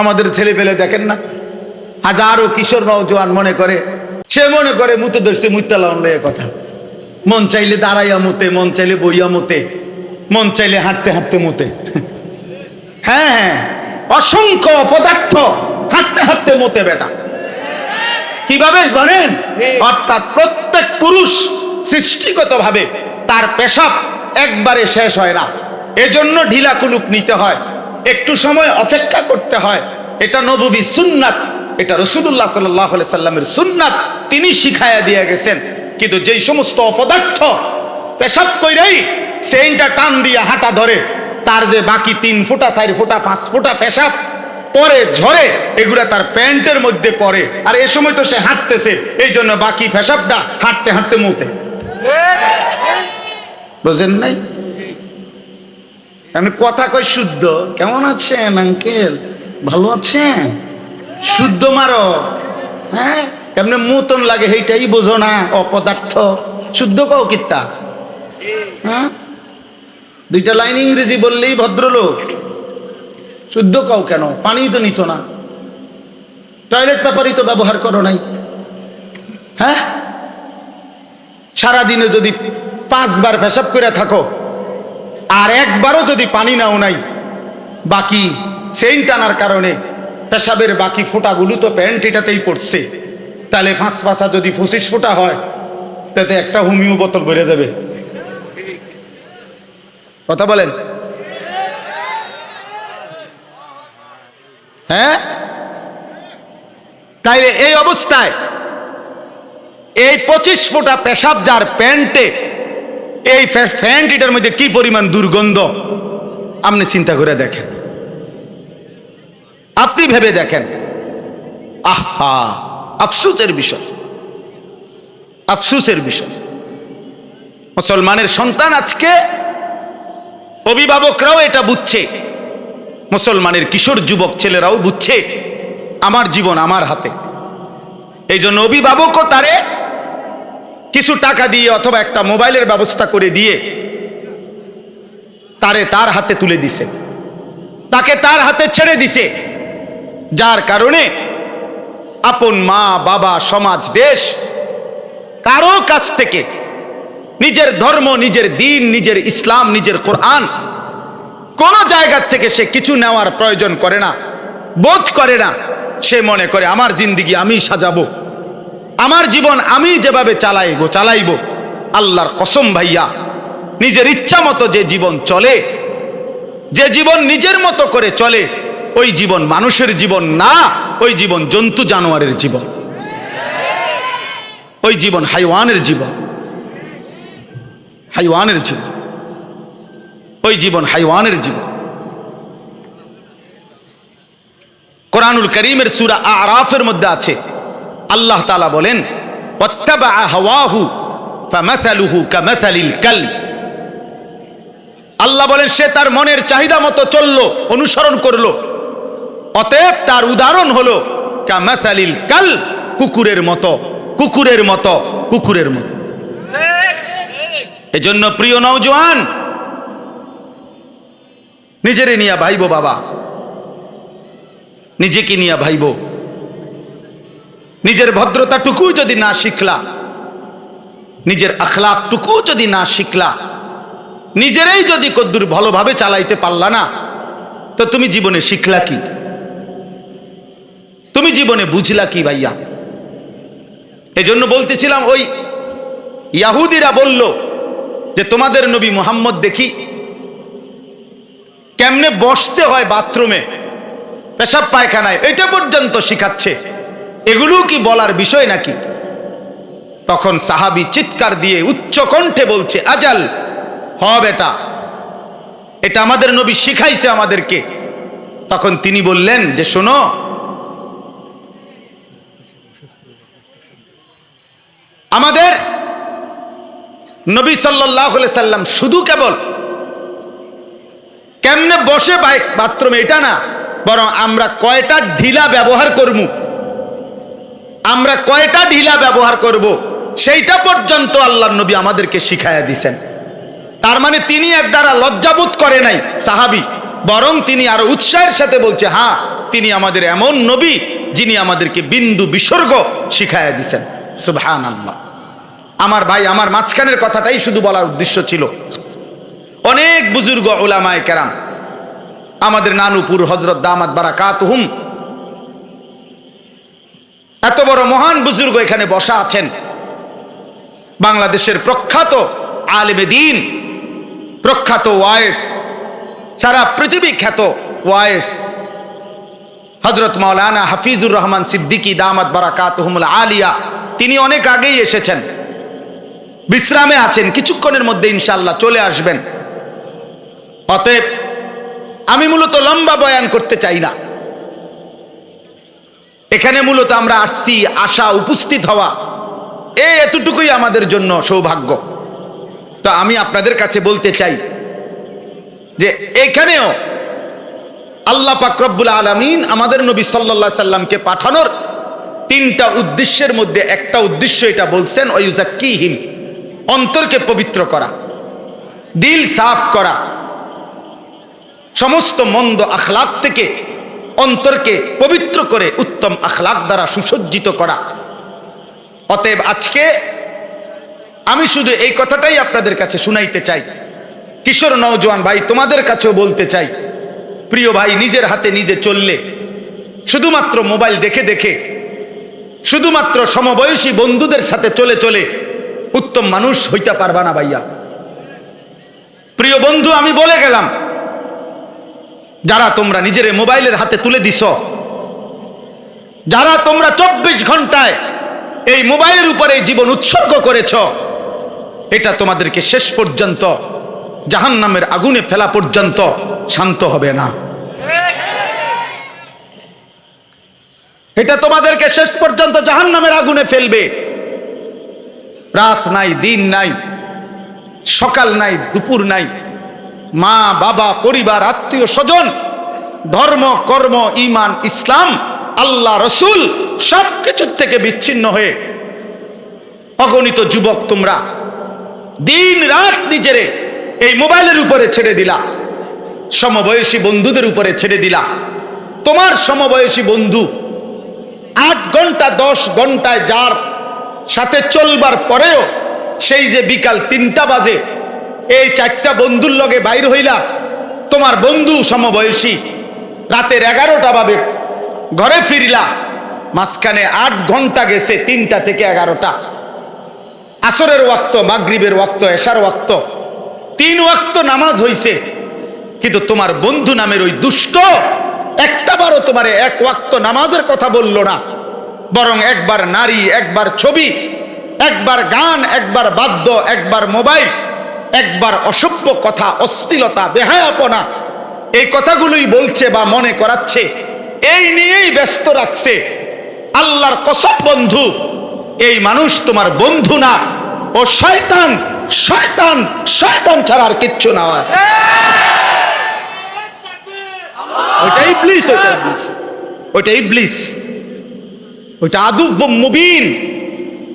আমাদের ছেলে পেলে দেখেন না। হাজারো কিশোর নৌজওয়ান মনে করে, সে মনে করে মুতে ধরছে মুতালা লয়ে কথা। মন চাইলে দাঁড়াইয়া মুতে, মন চাইলে বইয়া মুতে, মন চাইলে হাঁটতে হাঁটতে মুতে। হ্যাঁ হ্যাঁ অসংখ্য পদার্থ হাঁটতে হাঁটতে মতে বেটা। কীভাবে জানেন? অর্থাৎ প্রত্যেক পুরুষ সৃষ্টিগতভাবে তার পেশাব একবারে শেষ হয় না। এজন্য ঢিলা কুলুক নিতে হয়। একটু সময় অপেক্ষা করতে হয়। এটা নবী সুন্নাত এটা রসুদুল্লাহ সাল্লাহ সাল্লামের সুন্নাত তিনি শিখাইয়া দিয়ে গেছেন। কিন্তু যেই সমস্ত অপদার্থ পেশাব কইরাই সেইটা টান দিয়ে হাঁটা ধরে তার যে বাকি তিন ফুটা চার ফুটা পাঁচ ফুটা পেশাব পরে ঝরে এগুলা তার প্যান্টের মধ্যে পড়ে। আর এ সময় তো সে হাঁটতেছে এই জন্য বাকি পেশাবটা হাঁটতে হাঁটতে মুতে। বুঝেন নাই? আমি কথা কই শুদ্ধ। কেমন আছেন আঙ্কেল ভালো আছেন? শুদ্ধ মারো। হ্যাঁ? কেমনে মতন লাগে সেইটাই বোঝো না, অপদার্থ। শুদ্ধ কও কিত্তা হ্যাঁ? দুইটা লাইন ইংরেজি বললেই ভদ্রলোক। শুদ্ধ কও কেন? পানি তো নিছো না। টয়লেট পেপারই তো ব্যবহার করো নাই। হ্যাঁ? সারাদিনে যদি পাঁচবার পেশাব করে থাকো আর একবারও যদি পানি নাও নাই, বাকি চেইন টানার কারণে পেশাবের বাকি ফোঁটাগুলো তো প্যান্ট এটাতেই পড়ছে। তাহলে ফাঁস ফাঁসা যদি পঁচিশ ফোঁটা হয়, তাতে একটা হোমিও বোতল বেড়ে যাবে। কথা বলেন? হ্যাঁ? তাইলে এই অবস্থায় এই পঁচিশ ফোঁটা পেশাব যার প্যান্টে এই প্যান্ট এটার মধ্যে কি পরিমাণ দুর্গন্ধ? আপনি চিন্তা করে দেখেন। আপনি ভেবে দেখেন। আহা, আফসুসের বিষয়। আফসুসের বিষয়। মুসলমানের সন্তান আজকে, অভিভাবকরাও এটা বুঝছে। মুসলমানের কিশোর যুবক ছেলেরাও বুঝছে। আমার জীবন আমার হাতে। এই জন্য অভিভাবকও তারে কিছু টাকা দিয়ে অথবা একটা মোবাইলের ব্যবস্থা করে দিয়ে তারে তার হাতে তুলে দিছে। তাকে তার হাতে ছেড়ে দিছে। যার কারণে আপন মা, বাবা, সমাজ, দেশ কারও কাছ থেকে নিজের ধর্ম, নিজের দিন, নিজের ইসলাম, নিজের কোরআন কোন জায়গার থেকে সে কিছু নেওয়ার প্রয়োজন করে না, বোধ করে না, সে মনে করে, আমার জিন্দিগি আমি সাজাবো। আমার জীবন আমি যেভাবে চালাইব চালাইব। আল্লাহর কসম ভাইয়া, নিজের ইচ্ছা মতো যে জীবন চলে, যে জীবন নিজের মতো করে চলে, ওই জীবন মানুষের জীবন না, ওই জীবন জন্তু জানোয়ারের জীবন। ওই জীবন হাইওয়ানের জীবন। হাইওয়ানের জীবন। ওই জীবন হাইওয়ানের জীবন। কোরআনুল করিমের সুরা আরাফের মধ্যে আছে। আল্লাহ তালা বলেন। আল্লাহ বলেন, সে তার মনের চাহিদা মতো চলল, অনুসরণ করল। অতএব তার উদাহরণ হলো কামাসালিল কাল কুকুরের মতো কুকুরের মতো কুকুরের মতো। এজন্য প্রিয় নওজোয়ান, নিজেরে নিয়া ভাইবো বাবা। নিজেকে নিয়া ভাইবো। নিজের ভদ্রতাটুকু যদি না শিখলা, নিজের আখলাকটুকু যদি না শিখলা, নিজেরাই যদি কদ্দুর ভালোভাবে চালাইতে পারলা না, তো তুমি জীবনে শিখলা কি? তুমি জীবনে বুঝলা কি ভাইয়া? এজন্য বলতেছিলাম, ওই ইয়াহুদিরা বলল যে, তোমাদের নবী মোহাম্মদ দেখি কেমনে বসতে হয় বাথরুমে, পেশাব পায়খানায়, এটা পর্যন্ত শিখাচ্ছে। এগুলো কি বলার বিষয় নাকি? তখন সাহাবি চিৎকার দিয়ে উচ্চ কণ্ঠে বলছে, আজাল, হ বেটা, এটা আমাদের নবী শিখাইছে আমাদেরকে। তখন তিনি বললেন যে, শোনো, আমাদের নবী সাল্লাহ সাল্লাম শুধু কেবল কেমনে বসে বাইক বাথরুমে, এটা না, বরং আমরা কয়টা ঢিলা ব্যবহার করব আমরা কয়টা ঢিলা ব্যবহার করব? সেইটা পর্যন্ত আল্লাহ নবী আমাদেরকে শিখাইয়া দিছেন। তার মানে তিনি এর দ্বারা লজ্জাবোধ করে নাই সাহাবি, বরং তিনি আরও উৎসাহের সাথে বলছে হ্যাঁ তিনি আমাদের এমন নবী যিনি আমাদেরকে বিন্দু বিসর্গ শিখাইয়া দিছেন। সুবহান আল্লাহ আমার ভাই, আমার মাঝখানের কথাটাই শুধু বলার উদ্দেশ্য ছিল। অনেক বুজুর্গ ওলামায় কেরাম, আমাদের নানুপুর হজরত দামাত বারাকাত হুম এত বড় মহান বুজুর্গ এখানে বসা আছেন। বাংলাদেশের প্রখ্যাত আলেমে দিন, প্রখ্যাত ওয়ায়েস সারা পৃথিবী খ্যাত ওয়ায়েস হজরত মাওলানা হাফিজুর রহমান সিদ্দিকী দামাত বারাকাত আলিয়া, তিনি অনেক আগেই এসেছেন। বিশ্রামে আছেন, কিছুক্ষণের মধ্যে ইনশাল্লাহ চলে আসবেন। অতএব আমি মূলত লম্বা বয়ান করতে চাই না। এখানে মূলত আমরা আসছি আশা উপস্থিত হওয়া। এ এতটুকুই আমাদের জন্য সৌভাগ্য। তো আমি আপনাদের কাছে বলতে চাই যে এখানেও আল্লাহ পাকরব্বুল আলমিন আমাদের নবী সাল্লা সাল্লামকে পাঠানোর তিনটা উদ্দেশ্যের মধ্যে একটা উদ্দেশ্য এটা বলছেন ওয়ুজাক্কিহিম অন্তরকে পবিত্র করা, দিল সাফ করা, সমস্ত মন্দ আখলাক থেকে অন্তরকে পবিত্র করে উত্তম আখলাক দ্বারা সুসজ্জিত করা। অতএব আজকে আমি শুধু এই কথাটাই আপনাদের কাছে শুনাইতে চাই। কিশোর নওজোয়ান ভাই, তোমাদের কাছেও বলতে চাই। প্রিয় ভাই, নিজের হাতে নিজে চললে, শুধুমাত্র মোবাইল দেখে দেখে, শুধুমাত্র সমবয়সী বন্ধুদের সাথে চলে চলে উত্তম মানুষ হইতে পারবা না ভাইয়া। প্রিয় বন্ধু, আমি বলে গেলাম যারা তোমরা নিজের মোবাইলের হাতে তুলে দিছ, যারা তোমরা চব্বিশ ঘন্টায় এই মোবাইলের উপরে জীবন উৎসর্গ করেছ, এটা তোমাদেরকে শেষ পর্যন্ত জাহান নামের আগুনে ফেলা পর্যন্ত শান্ত হবে না। এটা তোমাদেরকে শেষ পর্যন্ত জাহান নামের আগুনে ফেলবে। রাত নাই, দিন নাই, সকাল নাই, দুপুর নাই মা, বাবা, পরিবার, আত্মীয় স্বজন, ধর্ম, কর্ম ইমান ইসলাম, আল্লাহ, রসুল সব কিছুর থেকে বিচ্ছিন্ন হয়ে অগণিত যুবক তোমরা দিন রাত নিজেরে এই মোবাইলের উপরে ছেড়ে দিলা, সমবয়সী বন্ধুদের উপরে ছেড়ে দিলা। তোমার সমবয়সী বন্ধু আট ঘণ্টা, দশ ঘন্টায় যার সাথে চলবার পরেও সেই যে বিকাল তিনটা বাজে এই চারটা বন্ধুর লগে বাইর হইলা, তোমার বন্ধু সমবয়সী, রাতের এগারোটা ভাবে ঘরে ফিরলা, মাঝখানে আট ঘণ্টা গেছে তিনটা থেকে এগারোটা। আসরের ওয়াক্ত, মাগরিবের ওয়াক্ত, এশার ওয়াক্ত, তিন ওয়াক্ত নামাজ হইছে, কিন্তু তোমার বন্ধু নামের ওই দুষ্ট একটা বারও তোমার এক ওয়াক্ত নামাজের কথা বলল না। বরং একবার নারী, একবার ছবি, একবার গান, একবার বাদ্য, একবার মোবাইল একবার অসভ্য কথা, অশ্লীলতা, বেহায়াপনা, এই কথাগুলোই বলছে বা মনে করাচ্ছে, এই নিয়েই ব্যস্ত রাখছে। আল্লাহর কসব বন্ধু, এই মানুষ তোমার বন্ধু না। ও শয়তান শয়তান শয়তান ছাড়া আর কিচ্ছু না। ওইটা ওইটা আদুব মুবিন।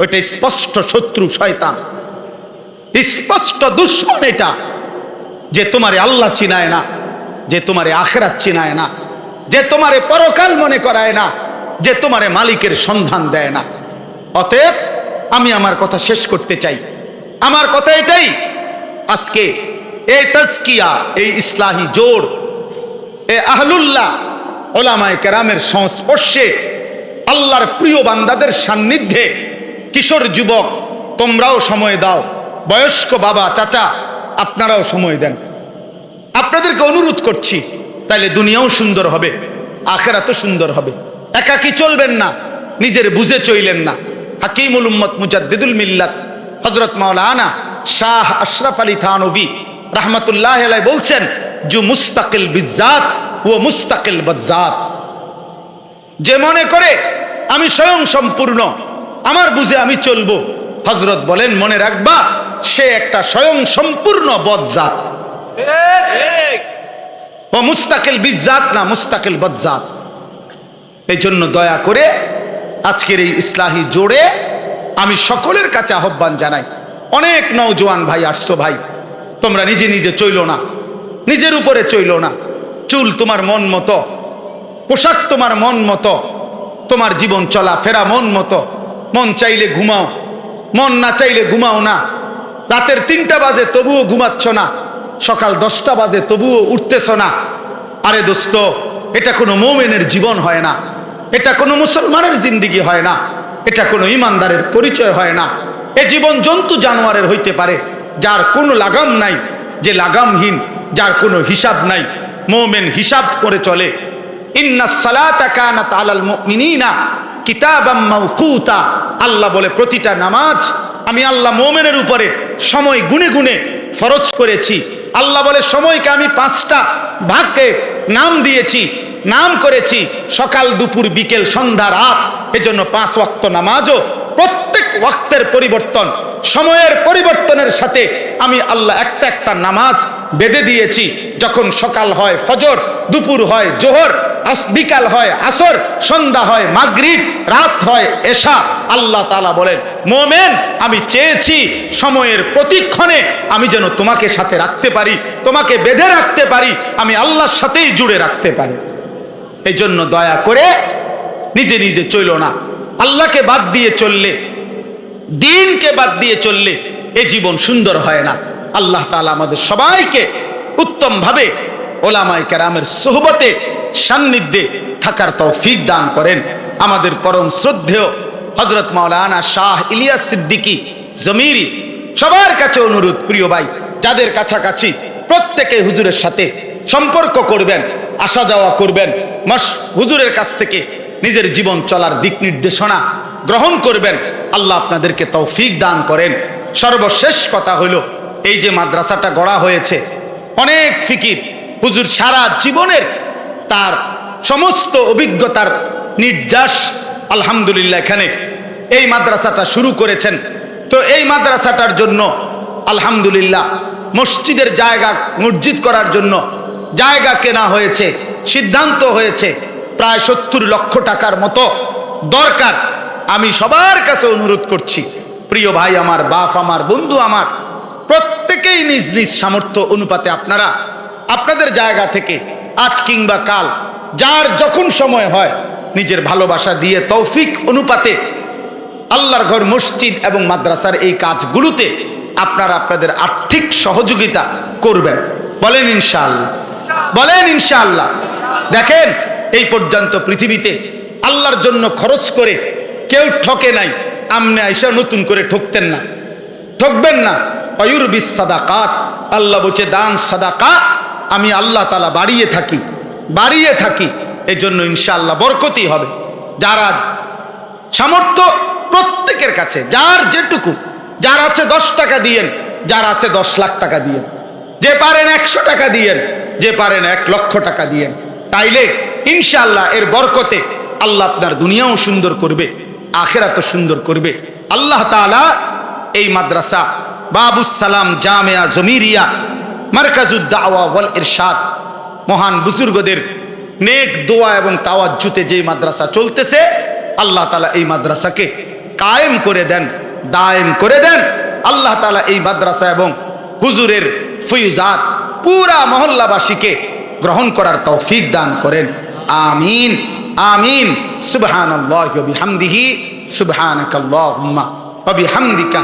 ওইটা স্পষ্ট শত্রু শয়তান। স্পষ্ট দুশ্মন এটা যে তোমারে আল্লাহ চিনায় না, যে তোমারে আখরাত চিনায় না, যে তোমারে পরকাল মনে করায় না, যে তোমারে মালিকের সন্ধান দেয় না। অতএব আমি আমার কথা শেষ করতে চাই। আমার কথা এটাই, আজকে এই তাজকিয়া, এই ইসলাহী জোর, এ আহলুল্লাহ, ওলামায় কেরামের সংস্পর্শে আল্লাহর প্রিয় বান্দাদের সান্নিধ্যে কিশোর যুবক, তোমরাও সময় দাও। বয়স্ক বাবা, চাচা, আপনারাও সময় দেন। আপনাদেরকে অনুরোধ করছি, তাইলে দুনিয়াও সুন্দর হবে, আখেরাতও সুন্দর হবে। একাকি চলবেন না, নিজের বুঝে চইলেন না। হাকিমুল উম্মত মুজাদ্দিদুল মিল্লাত হজরত মাওলানা শাহ আশরাফ আলী থানভি রহমতুল্লাহ আলাই বলছেন, জু মুস্তাকিল বিজাত ও মুস্তাকিল বজ্জাত। যে মনে করে, আমি স্বয়ং সম্পূর্ণ, আমার বুঝে আমি চলবো। হজরত বলেন, মনে রাখবা সে একটা স্বয়ং সম্পূর্ণ বদজাত। ও মুস্তাকিল বিজাত না মুস্তাকিল বদজাত। এই জন্য দয়া করে আজকের এই ইসলাহী জোড়ে আমি সকলের কাছে আহ্বান জানাই। অনেক নৌজোয়ান ভাই আসছো ভাই, তোমরা নিজে নিজে চইল না, নিজের উপরে চইল না। চুল তোমার মন মতো, পোশাক তোমার মন মতো, তোমার জীবন চলা ফেরা মন মতো। মন চাইলে ঘুমাও, মন না চাইলে ঘুমাও না। রাতের তিনটা বাজে তবুও ঘুমাচ্ছ না। সকাল দশটা বাজে তবুও উঠতেছ না। আরে দোস্ত, এটা কোনো মোমেনের জীবন হয় না। এটা কোনো মুসলমানের জিন্দিগি হয় না। এটা কোনো ইমানদারের পরিচয় হয় না। এ জীবন জন্তু জানোয়ারের হইতে পারে, যার কোনো লাগাম নাই, যে লাগামহীন, যার কোনো হিসাব নাই। মোমেন হিসাব করে চলে। আল্লাহ বলে, প্রতিটা নামাজ আমি আল্লাহ মোমেনের উপরে সময় গুনে গুনে ফরজ করেছি। আল্লাহ বলে, সময়কে আমি পাঁচটা ভাগকে নাম দিয়েছি, নাম করেছি। সকাল, দুপুর, বিকেল, সন্ধ্যা, রাত, এজন্য পাঁচ ওয়াক্ত নামাজও প্রত্যেক ওয়াক্তের পরিবর্তন, সময়ের পরিবর্তনের সাথে আমি আল্লাহ একটা একটা নামাজ বেঁধে দিয়েছি। যখন সকাল হয় ফজর, দুপুর হয় জোহর বিকাল হয়, আসর, সন্ধ্যা হয়, মাগরিব, রাত হয়, এশা। আল্লাহ তালা বলেন, মোমেন, আমি চেয়েছি সময়ের প্রতিক্ষণে আমি যেন তোমাকে সাথে রাখতে পারি, তোমাকে বেঁধে রাখতে পারি, আমি আল্লাহর সাথেই জুড়ে রাখতে পারি। এই জন্য দয়া করে নিজে নিজে চইল না। আল্লাহকে বাদ দিয়ে চললে, দিনকে বাদ দিয়ে চললে এ জীবন সুন্দর হয় না। আল্লাহ তালা আমাদের সবাইকে উত্তমভাবে ওলামাই কেরামের সোহবতে সান্নিধ্যে থাকার তৌফিক দান করেন। আমাদের পরম শ্রদ্ধেয় হজরত মাওলানা শাহ ইলিয়াস সিদ্দিকী জমিরি। সবার কাছে অনুরোধ প্রিয় ভাই, যাদের কাছাকাছি প্রত্যেকে হুজুরের সাথে সম্পর্ক করবেন, আসা যাওয়া করবেন, মাস হুজুরের কাছ থেকে নিজের জীবন চলার দিক নির্দেশনা গ্রহণ করবেন, আল্লাহ আপনাদেরকে তৌফিক দান করেন। সর্বশেষ কথা হইল এই যে মাদ্রাসাটা গড়া হয়েছে, অনেক ফিকির, হুজুর সারা জীবনের তার সমস্ত অভিজ্ঞতার নির্যাস আলহামদুলিল্লাহ এখানে এই মাদ্রাসাটা শুরু করেছেন। তো এই মাদ্রাসাটার জন্য আলহামদুলিল্লাহ মসজিদের জায়গা মসজিদ করার জন্য জায়গা কেনা হয়েছে, সিদ্ধান্ত হয়েছে। প্রায় সত্তর লক্ষ টাকার মতো দরকার। আমি সবার কাছে অনুরোধ করছি, প্রিয় ভাই আমার, বাপ আমার, বন্ধু আমার, প্রত্যেকেই নিজ নিজ সামর্থ্য অনুপাতে আপনারা আপনাদের জায়গা থেকে আজ কিংবা কাল, যার যখন সময় হয়, নিজের ভালোবাসা দিয়ে তৌফিক অনুপাতে আল্লাহর ঘর, মসজিদ এবং মাদ্রাসার এই কাজগুলোতে আপনারা আপনাদের আর্থিক সহযোগিতা করবেন। বলেন ইনশাআল্লাহ। বলেন ইনশাআল্লাহ। দেখেন, এই পর্যন্ত পৃথিবীতে আল্লাহর জন্য খরচ করে কেউ ঠকে নাই। আমনে আইসা নতুন করে ঠকতেন না। ঠকবেন না। অয়ুর বিস সাদাকাত। আল্লাহ বলছে, দান সাদাকা আমি আল্লাহ তালা বাড়িয়ে থাকি বাড়িয়ে থাকি এই জন্য ইনশাআল্লাহ বরকতি হবে। যারা সামর্থ্য প্রত্যেকের কাছে, যার যেটুকু, যার আছে দশ টাকা দিয়েন, যার আছে দশ লাখ টাকা দিয়েন। যে পারেন একশো টাকা দিয়েন, যে পারেন এক লক্ষ টাকা দিয়েন। তাইলে ইনশাআল্লাহ এর বরকতে আল্লাহ আপনার দুনিয়াও সুন্দর করবে আখেরাত সুন্দর করবে। আল্লাহ তাআলা এই মাদ্রাসা, বাবুস সালাম জামিয়া জমিরিয়া মার্কাজুদ দাওয়া ওয়াল ইরশাদ। মহান বুজুর্গদের নেক দোয়া এবং তাওয়াজ্জুতে যে মাদ্রাসা চলতেছে, আল্লাহ তালা এই মাদ্রাসাকে কায়েম করে দেন, দায়েম করে দেন। আল্লাহ তালা এই মাদ্রাসা এবং হুজুরের ফৈজাত পুরা মহল্লাবাসীকে গ্রহণ করার তৌফিক দান করেন। আমিন আমিন। সুবহানাল্লাহি ওয়া বিহামদিহি, সুবহানাকাল্লাহুম্মা ওয়া বিহামদিকা।